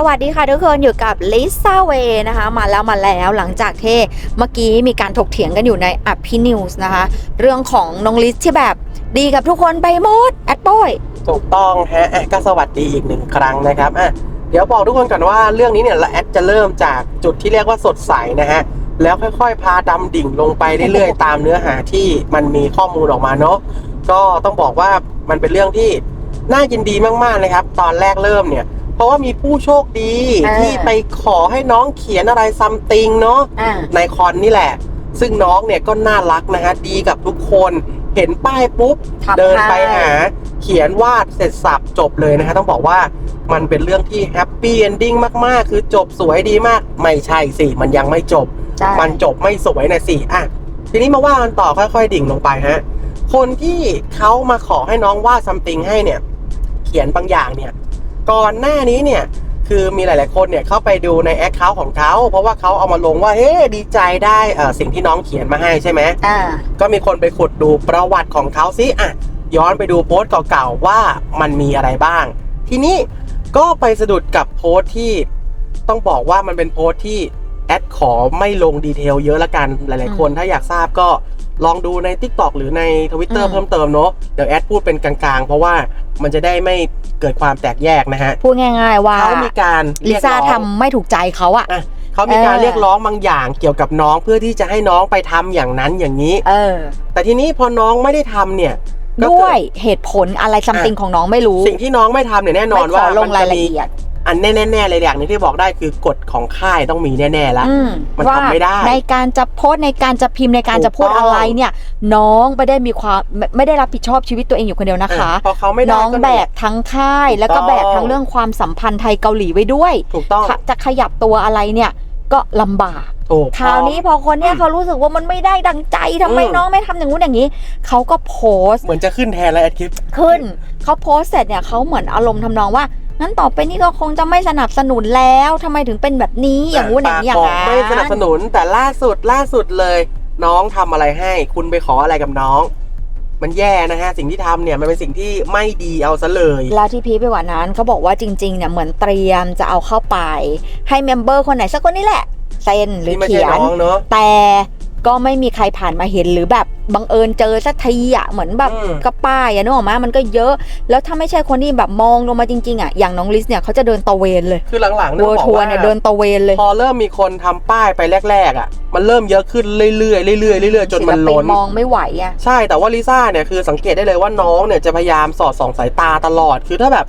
สวัสดีค่ะทุกคนอยู่กับลิซ่าเวนะคะ มาแล้วมาแล้วหลังจากที่เมื่อกี้มีการถกเถียงกันอยู่ในอภินิวส์นะคะ เรื่องของน้องลิซที่แบบดีกับทุกคนไปหมดแอดบอยถูกต้องฮะอะก็สวัสดีอีกหนึ่งครั้งนะครับอะเดี๋ยวบอกทุกคนก่อนว่าเรื่องนี้เนี่ยละแอดจะเริ่มจากจุดที่เรียกว่าสดใสนะฮะแล้วค่อยๆ พาดำดิ่งลงไปเรื่อยๆ ตามเนื้อหาที่มันมีข้อมูลออกมาเนาะก็ต้องบอกว่ามันเป็นเรื่องที่น่ายินดีมากๆนะครับ ตอนแรกเริ่มเนี่ย เพราะว่ามีผู้โชคดีที่ไปขอให้น้องเขียนอะไรซัมติงเนาะอ่า ในคอนนี่แหละ ซึ่งน้องเนี่ยก็น่ารักนะฮะดีกับทุกคนเห็นป้ายปุ๊บ ทำเดินไปให้ หา เขียนวาดเสร็จสับจบเลยนะฮะต้องบอกว่ามันเป็นเรื่องที่แฮปปี้เอนดิ้งมากๆ คือจบสวยดีมาก ไม่ใช่สิ มันยังไม่จบ ใช่ มันจบไม่สวยนะสิ อะ ทีนี้มาว่ากันต่อค่อยๆ ดิ่งลงไปฮะ คนที่เขามาขอให้น้องวาดซัมติงให้เนี่ย เขียนบางอย่างเนี่ย ก่อนหน้านี้เนี่ยคือมีหลาย ๆ คนเนี่ยเข้าไปดูในแอคเคาท์ของเขาเพราะว่าเขาเอามาลงว่าเฮ้ดีใจได้เอ่อสิ่งที่น้องเขียนมาให้ใช่ไหมอ่าก็มีคนไปขุดดูประวัติของเขาซิอะย้อนไปดูโพสต์เก่า ๆ ว่ามันมีอะไรบ้าง ทีนี้ก็ไปสะดุดกับโพสต์ที่ต้องบอกว่ามันเป็นโพสต์ที่แอดขอไม่ลงดีเทลเยอะละกันหลาย ๆ คนถ้าอยากทราบก็ ลองดูใน TikTok หรือใน Twitter อืม เพิ่มเติมเนอะเดี๋ยวแอดพูดเป็นกลางๆ เพราะว่ามันจะได้ไม่เกิดความแตกแยกนะฮะพูดง่ายๆว่าเขามีการลิเรียกซ่าร้อง ทำไม่ถูกใจเขาอะ อะเขามีการเออ เรียกร้องบางอย่างเกี่ยวกับน้องเพื่อที่จะให้น้องไปทำอย่างนั้นอย่างนี้ เออ แต่ทีนี้พอน้องไม่ได้ทำเนี่ยก็ด้เกิ วยเหตุผลอะไรซัมติงของน้องไม่รู้สิ่งที่น้องไม่ทำเนี่ยแน่นอนไม่ขว่าอลงมันรายจะละมีเอียด อันแน่ๆเลยอย่างหนึงที่บอกได้คือกฎของค่ายต้องมีแน่ๆแล้วอืมมันว่าทำไม่ได้ ในการจะโพสต์ในการจะพิมพ์ในการจะพูดถูกต้องอะไรเนี่ย น้องไม่ได้มีความไม่ไม่ได้รับผิดชอบชีวิตตัวเองอยู่คนเดียวนะคะอะพอเขาไม่ได้น้องก็แบกทั้งค่าย แล้วก็ถูกต้องแบกทั้งเรื่องความสัมพันธ์ไทยเกาหลีไว้ด้วยถูกต้องค่ะจะขยับตัวอะไรเนี่ยก็ลำบากถูกคราวนี้พอคนเนี่ยเขารู้สึกว่ามันไม่ได้ดังใจทำไมอืมน้องไม่ทำอย่างงู้นอย่างนี้ เขาก็โพสต์เหมือนจะขึ้นแทนแล้วแอดคลิปขึ้น เขาโพสต์เสร็จเนี่ยเขาเหมือนอารมณ์ทำนองว่า งั้นต่อไปนี้ก็คงจะไม่สนับสนุนแล้วทำไมถึงเป็นแบบนี้อย่างงู้นอย่างนี้อย่างปกนั้นไม่สนับสนุนแต่ล่าสุดล่าสุดเลย น้องทำอะไรให้ คุณไปขออะไรกับน้อง มันแย่นะฮะ สิ่งที่ทำเนี่ย มันเป็นสิ่งที่ไม่ดีเอาซะเลย แล้วที่พีคไปกว่านั้นเขาบอกว่าจริงๆเนี่ยเหมือนเตรียมจะเอาเข้าไป ให้เมมเบอร์คนไหนสักคนนี่แหละเซ็นหรือนี่ไม่เขีใช่ยนน้องเนาะแต่ ก็ไม่มีใครผ่านมาเห็นหรือแบบบังเอิญเจอสักทีอะเหมือนแบบอืมกระป้ายอะนึกออกมามันก็เยอะ แล้วถ้าไม่ใช่คนที่แบบมองลงมาจริงๆอะอย่างน้องลิสเนี่ยเขาจะเดินตะเวนเลย คือหลังๆเวเนี่ยอร์บอกทัวร์ว่าเนี่ยเดินตะเวนเลย พอเริ่มมีคนทำป้ายไปแรกๆอะมันเริ่มเยอะขึ้นเรื่อยๆเรื่อยๆเรื่อยๆจนมันศิลปิล้นมองไม่ไหวอะใช่แต่ว่าลิซ่าเนี่ยคือสังเกตได้เลยว่าน้องเนี่ยจะพยายามสอดส่องสายตาตลอดคือถ้าแบบ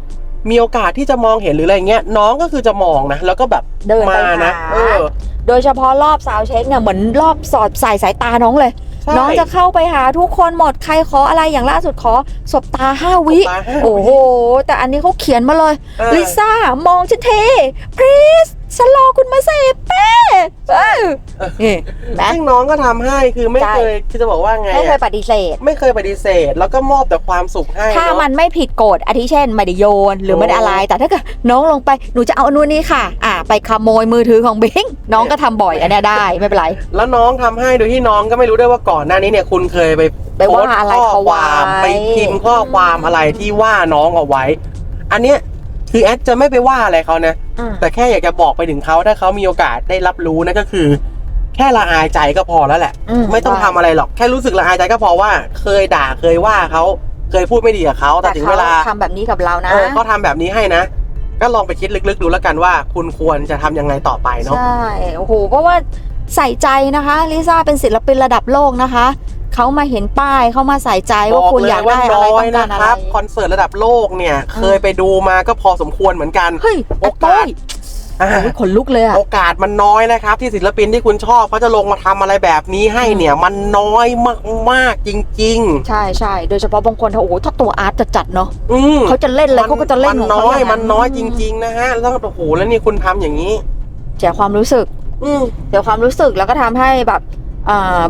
มีโอกาสที่จะมองเห็นหรืออะไรเงี้ยน้องก็คือจะมองนะแล้วก็แบบเดินไปมานะหา เออ โดยเฉพาะรอบซาวด์เช็คเนี่ยเหมือนรอบสอดใส่สายตาน้องเลย ใช่น้องจะเข้าไปหาทุกคนหมดใครขออะไรอย่างล่าสุดขอสบตาห้าวิตาห้าวิโอ้โห แต่อันนี้เขาเขียนมาเลย เออ ลิซ่ามองฉันเท please ฉันรอคุณมาเสพเป้เออนี่นะ ซึ่งน้องก็ทำให้คือไม่ใช่ เคยคือจะบอกว่าไงไม่เคยอะปฏิเสธ ไม่เคยปฏิเสธ แล้วก็มอบแต่ความสุขให้ถ้าเนาะมันไม่ผิดกฎอาทิเช่นไม่ได้โยนหรือไม่ได้อะไร แต่ถ้าเกิดน้องลงไปหนูจะเอาอันนู้นนี่ค่ะ อ่า ไปขโมยมือถือของบิงน้องก็ทำบ่อยอันเนี้ยได้ไม่เป็นไร แล้วน้องทำให้โดยที่น้องก็ไม่รู้ด้วยว่าก่อนหน้านี้เนี่ยคุณเคยไปไปว่าโพสต์อะไรข้อเขาคไว้ วามไปพิมพ์ข้อความอะไรที่ว่าน้องเอาไว้ อันเนี้ยคือแอดจะไม่ไปว่าอะไรเขานะอืม แต่แค่อยากจะบอกไปถึงเขาถ้าเขามีโอกาสได้รับรู้นะก็คือ แค่ละอายใจก็พอแล้วแหละอืมไม่ต้องทำอะไรหรอกแค่รู้สึกละอายใจก็พอว่า เคยด่าเคยว่าเขาเคยพูดไม่ดีกับเขาแต่แต่ถึงเขาเวลาทำแบบนี้กับเรานะเออเขาทำแบบนี้ให้นะก็ลองไปคิดลึกๆดูแล้วกันว่า คุณควรจะทำยังไงต่อไปเนาะใช่โอ้โหเพราะว่าใส่ใจนะคะลิซ่าเป็นศิลปินระดับโลกนะคะ เขามาเห็นป้ายเขามาใส่ใจว่าคุณอยากได้อะไรน้ต้ออยงการนะอะคไรรับคอนเสิร์ตระดับโลกเนี่ยอืมเคยไปดูมาก็พอสมควรเหมือนกันเฮ้ยโอกาสอ่าโอ้ยขนลุกเลยอะโอกาสมันน้อยนะครับ ที่ศิลปินที่คุณชอบเขาจะลงมาทำอะไรแบบนี้ให้เนี่ย มันน้อยมากๆจริงใช่ใช่โดยเฉพาะบางคนเขาโอ้โหถ้าตัวอาร์ตจะจัดเนาะๆอืมเขาจะเล่นอะไรเขาก็จะเล่นมัของน้เขาอยย่างมันน้อยจริง ๆ นะฮะแล้วโอ้โหแล้วนี่คุณทำอย่างนี้เสียความรู้สึกอืมเสียความรู้สึกแล้วก็ทำให้แบบอ่า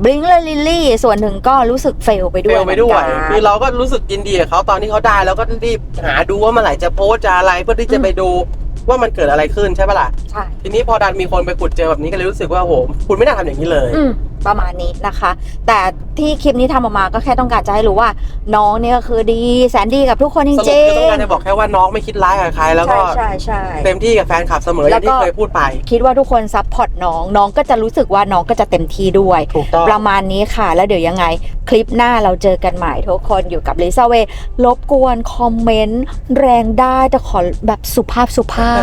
บลิงเลยลิลลี่ส่วนหนึ่งก็รู้สึกเฟลไปด้เฟวยลไปด้วยเหมือนกันคือเราก็รู้สึกยินดีกับเขาตอนที่เขาได้แล้วก็รีบหาดูว่าเมื่อไหร่จะโพสต์จะอะไรเพื่อที่จะไปดูว่ามันเกิดอะไรขึ้นใช่ปะล่ะใช่ทีนี้พอดันมีคนไปขุดเจอแบบนี้ก็เลยรู้สึกว่าโหคุณไม่น่าทำอย่างนี้เลยอืม ประมาณนี้นะคะ แต่ที่คลิปนี้ทำออกมาก็แค่ต้องการจะให้รู้ว่า น้องเนี่ยก็คือดีแสนดีกับทุกคนจสรุปริคืองต้องการจะบอกแค่ว่าน้องไม่คิดร้ายกับใคร แล้วใช่ก็ใช่ใช่ เต็มที่กับแฟนคลับเสมออแล้ย่าวงก็ ที่เคยพูดไป คิดว่าทุกคนซัพพอร์ตน้องน้องก็จะรู้สึกว่าน้องก็จะเต็มที่ด้วย ถูกต้อง ประมาณนี้ค่ะ แล้วเดี๋ยวยังไง คลิปหน้าเราเจอกันใหม่ทุกคนอยู่กับลิซ่าเวย์รบกวนคอมเมนต์ แรงได้แต่ขอแบบสุภาพสุภาพ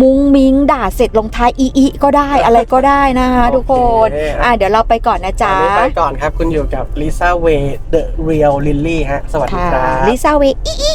มุ้งมิ้งด่าเสร็จลงท้ายอีอีก็ได้อะไรก็ได้นะคะโอเคทุกคนอะเดี๋ยวเราไปก่อนนะจ๊ะวันนี้ไปก่อนครับ คุณอยู่กับลิซ่าเวย์ The Real Lily ฮะ สวัสดีค่ะครับลิซ่าเวย์อีอี